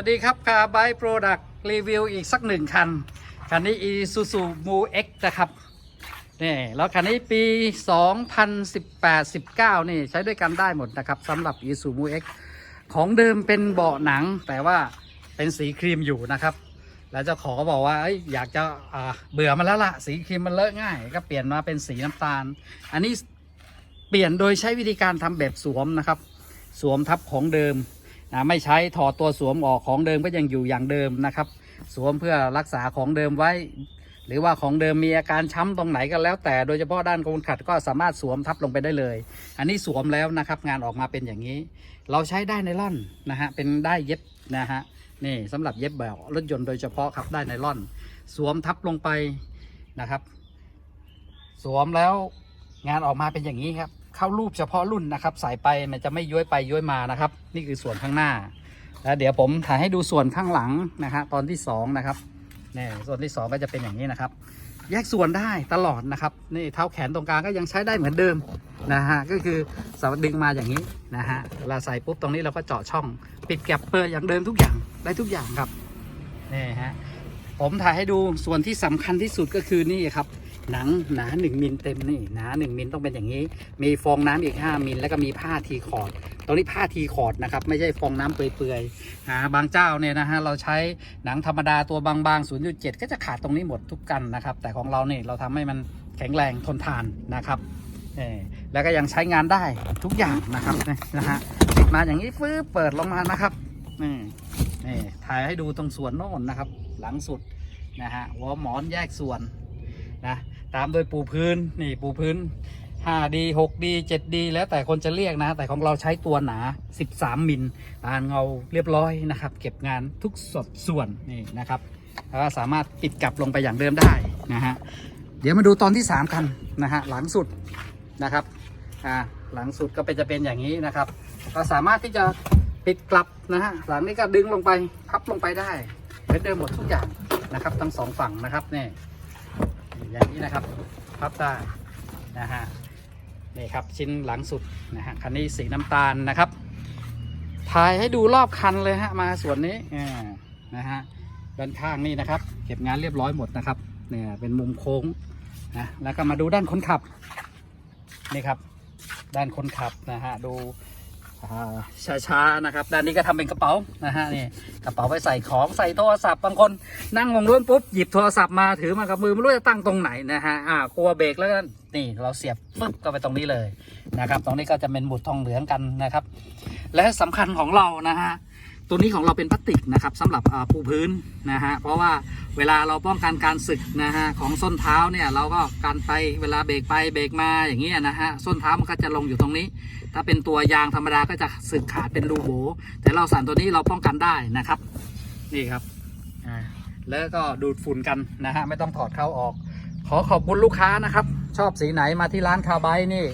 สวัสดีครับคาร์ไบโปรดักต์รีวิวอีกสักหนึ่งคัน คันนี้ Isuzu Mu X นะครับนี่แล้วคันนี้ปี 2018-19 นี่ใช้ด้วยกันได้หมดนะครับสำหรับ Isuzu Mu X ของเดิมเป็นเบาะหนัง แต่ว่าเป็นสีครีมอยู่นะครับ แล้วเจ้าของก็บอกว่าอยากจะเบื่อมันแล้วล่ะสีครีมมันเลอะง่าย ก็เปลี่ยนมาเป็นสีน้ำตาล อันนี้เปลี่ยนโดยใช้วิธีการทำแบบสวมนะครับ สวมทับของเดิม นะไม่ใช้ถอดตัวสวมออกของเดิมก็ยังอยู่อย่างเดิมนะครับ สวมเพื่อรักษาของเดิมไว้ หรือว่าของเดิมมีอาการช้ำตรงไหนก็แล้ว แต่โดยเฉพาะด้านโคนขัดก็สามารถสวมทับลงไปได้เลย อันนี้สวมแล้วนะครับงานออกมาเป็นอย่างนี้ เราใช้ได้ในล่อนนะฮะเป็นได้เย็บนะฮะนี่สำหรับเย็บแบบรถยนต์โดยเฉพาะครับได้ในล่อน สวมทับลงไปนะครับ สวมแล้วงานออกมาเป็นอย่างนี้ครับ เข้ารูปเฉพาะรุ่นนะครับใส่ไปมันจะไม่ย้วยไปย้วยมานะครับ นี่คือส่วนข้างหน้า แล้วเดี๋ยวผมถ่ายให้ดูส่วนข้างหลังนะฮะตอนที่สองนะครับนี่ส่วนที่สองก็จะเป็นอย่างนี้นะครับ แยกส่วนได้ตลอดนะครับนี่เท้าแขนตรงกลางก็ยังใช้ได้เหมือนเดิมนะฮะก็คือสามารถดึงมาอย่างนี้นะฮะเวลาใส่ปุ๊บตรงนี้เราก็เจาะช่อง ปิดแก็บเปิดอย่างเดิมทุกอย่างได้ทุกอย่างครับนี่ฮะผมถ่ายให้ดูส่วนที่สำคัญที่สุดก็คือนี่ครับ หนังหนาหนึ่งมิลเต็มนี่หนาหนึ่งมิลต้องเป็นอย่างนี้ มีฟองน้ำอีก5มิลแล้วก็มีผ้าทีคอร์ดตรงนี้ผ้าทีคอร์ดนะครับไม่ใช่ฟองน้ำเปื่อยๆอ่าบางเจ้าเนี่ยนะฮะเราใช้หนังธรรมดาตัวบางๆ 0.7 ก็จะขาดตรงนี้หมดทุกกันนะครับ แต่ของเราเนี่ยเราทำให้มันแข็งแรงทนทานนะครับเออแล้วก็ยังใช้งานได้ทุกอย่างนะครับนะฮะปิดมาอย่างนี้ฟื้เปิดลงมานะครับนี่นี่ถ่ายให้ดูตรงส่วนโน่นนะครับ หลังสุดนะฮะหัวหมอนแยกส่วน นะตามโดยปูพื้นนี่ปูพื้น 5D 6D 7D แล้วแต่คนจะเรียกนะ แต่ของเราใช้ตัวหนา 13 มิลอ่านเงาเรียบร้อยนะครับ เก็บงานทุกสดส่วนนี่นะครับแล้วก็สามารถปิดกลับลงไปอย่างเดิมได้นะฮะเดี๋ยวมาดูตอนที่3กันนะฮะหลังสุดนะครับอ่าหลังสุดก็เป็นจะเป็นอย่างนี้นะครับ ก็สามารถที่จะปิดกลับนะฮะหลังนี้ก็ดึงลงไปพับลงไปได้เหมือนเดิมหมดทุกอย่างนะครับ ทั้งสองฝั่งนะครับนี่ อย่างนี้นะครับพับได้นะฮะนี่ครับชิ้นหลังสุดนะฮะคันนี้สีน้ำตาลนะครับถ่ายให้ดูรอบคันเลยฮะมาส่วนนี้นะฮะด้านข้างนี่นะครับ เก็บงานเรียบร้อยหมดนะครับเนี่ยเป็นมุมโค้งนะแล้วก็มาดูด้านคนขับนี่ครับ ด้านคนขับนะฮะดู ช้าช้านะครับ ด้านนี้ก็ทำเป็นกระเป๋านะฮะนี่กระเป๋าไปใส่ของใส่โทรศัพท์บางคนนั่งวงล้วนปุ๊บหยิบโทรศัพท์มาถือมากับมือไม่รู้จะตั้งตรงไหนนะฮะอ่ากลัวเบรกแล้วก็นี่เราเสียบปึ๊บก็ไปตรงนี้เลยนะครับ ตรงนี้ก็จะเป็นบุดทองเหลืองกันนะครับ และสำคัญของเรานะฮะ ตัวนี้ของเราเป็นพลาสติกนะครับสำหรับปูพื้นนะฮะเพราะว่าเวลาเราป้องกันการสึกนะฮะของส้นเท้าเนี่ยเราก็กันไปเวลาเบรกไปเบรกมาอย่างเงี้ยนะฮะส้นเท้ามันก็จะลงอยู่ตรงนี้ ถ้าเป็นตัวยางธรรมดาก็จะสึกขาดเป็นรูโบแต่เราสารตัวนี้เราป้องกันได้นะครับนี่ครับแล้วก็ดูดฝุ่นกันนะฮะไม่ต้องถอดเข้าออก ขอขอบคุณลูกค้านะครับ ชอบสีไหนมาที่ร้านคาไบนี่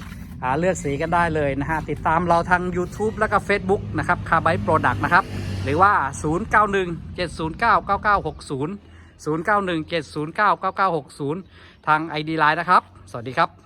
หาเลือกสีกันได้เลยนะฮะ ติดตามเราทาง YouTube แล้วก็ Facebook นะครับคาไบโปรดักต์นะครับ หรือว่า 091 709 9960 091 709 9960 ทาง ID Line นะครับ สวัสดีครับ